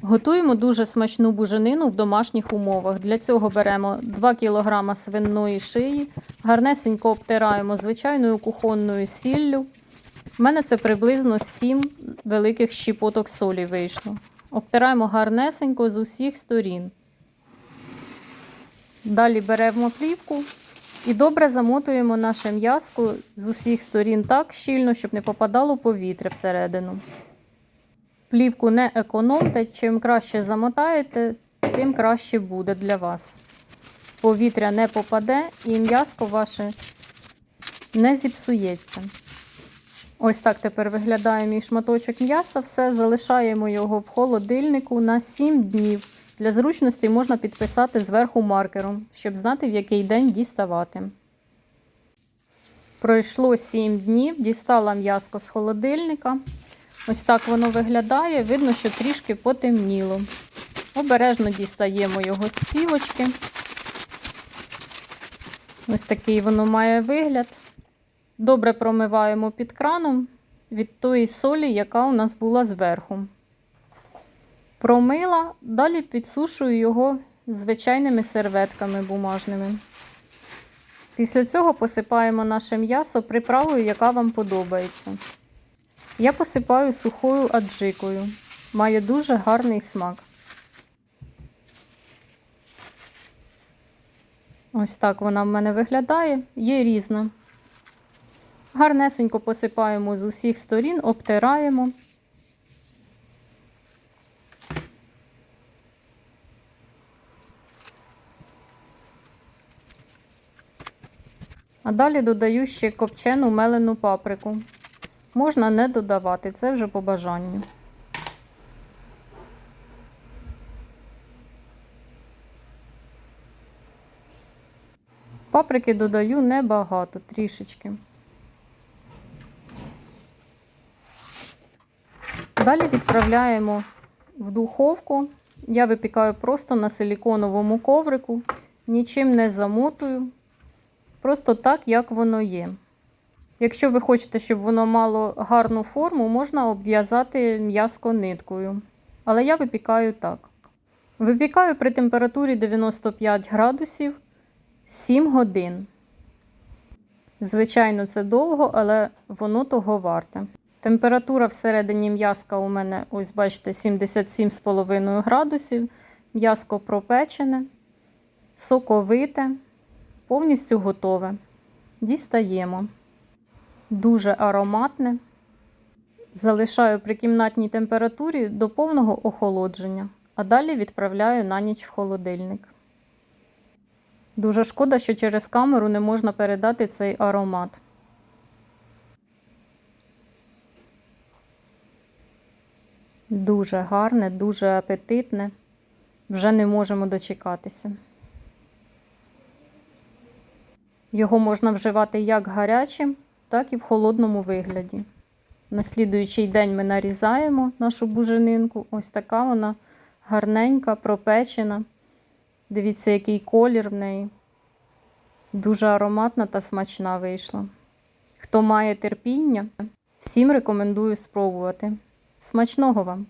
Готуємо дуже смачну буженину в домашніх умовах. Для цього беремо 2 кг свиної шиї, гарнесенько обтираємо звичайною кухонною сіллю. У мене це приблизно 7 великих щепоток солі вийшло. Обтираємо гарнесенько з усіх сторін. Далі беремо плівку і добре замотуємо наше м'яско з усіх сторін так щільно, щоб не попадало повітря всередину. Плівку не економте, чим краще замотаєте, тим краще буде для вас. Повітря не попаде і м'яско ваше не зіпсується. Ось так тепер виглядає мій шматочок м'яса. Все, залишаємо його в холодильнику на 7 днів. Для зручності можна підписати зверху маркером, щоб знати, в який день діставати. Пройшло 7 днів, дістала м'яско з холодильника. Ось так воно виглядає. Видно, що трішки потемніло. Обережно дістаємо його з плівочки. Ось такий воно має вигляд. Добре промиваємо під краном від тої солі, яка у нас була зверху. Промила, далі підсушую його звичайними серветками бумажними. Після цього посипаємо наше м'ясо приправою, яка вам подобається. Я посипаю сухою аджикою. Має дуже гарний смак. Ось так вона в мене виглядає, є різна. Гарнесенько посипаємо з усіх сторін, обтираємо. А далі додаю ще копчену мелену паприку. Можна не додавати, це вже по бажанню. Паприки додаю небагато, трішечки. Далі відправляємо в духовку. Я випікаю просто на силіконовому коврику, нічим не замотую, просто так, як воно є. Якщо ви хочете, щоб воно мало гарну форму, можна обв'язати м'язко ниткою. Але я випікаю так. Випікаю при температурі 95 градусів 7 годин. Звичайно, це довго, але воно того варте. Температура всередині м'язка у мене, ось бачите, 77,5 градусів. М'язко пропечене, соковите, повністю готове. Дістаємо. Дуже ароматне. Залишаю при кімнатній температурі до повного охолодження, а далі відправляю на ніч в холодильник. Дуже шкода, що через камеру не можна передати цей аромат. Дуже гарне, дуже апетитне. Вже не можемо дочекатися. Його можна вживати як гарячим, так і в холодному вигляді. На слідуючий день ми нарізаємо нашу буженинку. Ось така вона гарненька, пропечена. Дивіться, який колір в неї. Дуже ароматна та смачна вийшла. Хто має терпіння, всім рекомендую спробувати. Смачного вам!